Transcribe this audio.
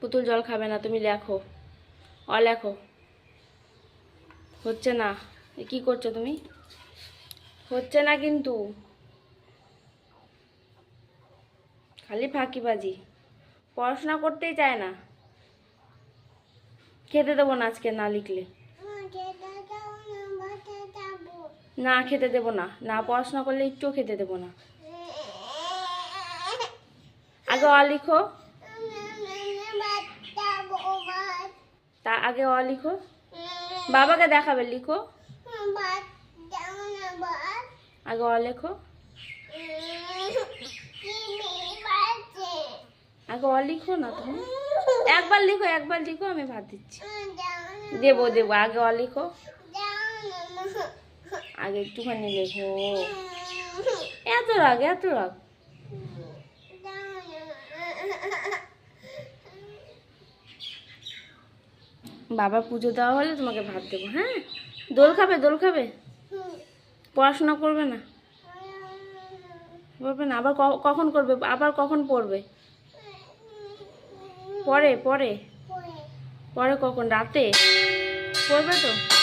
পুতুল জল খাবে না, তুমি লেখো। অ, লেখো। হচ্ছে না। কি করছ তুমি? হচ্ছে না কিন্তু। খালি ফাঁকিবাজি। পড়াশোনা করতেই চায় না। খেতে দেবো না আজকে, না লিখলে। না খেতে দেবো না। না পড়াশোনা করলে একটুও খেতে দেবো না। আগে অ লিখো। তা আগে অ লিখো। বাবাকে দেখাবে, লিখো। আগে অ লেখো। আগে অ লিখো না তুমি। একবার লিখো একবার লিখো, আমি ভাত দিচ্ছি। দেবো দেবো, আগে অ লিখো। আগে একটুখানি লেখো। এত রাগ এত রাগ। বাবা পুজো দেওয়া হলে তোমাকে ভাত দেবো হ্যাঁ? দোল খাবে দোল খাবে? পড়াশোনা করবে না? করবে না, আবার কখন করবে? আবার কখন পড়বে? পরে পরে? পরে কখন? রাতে? পড়বে তো?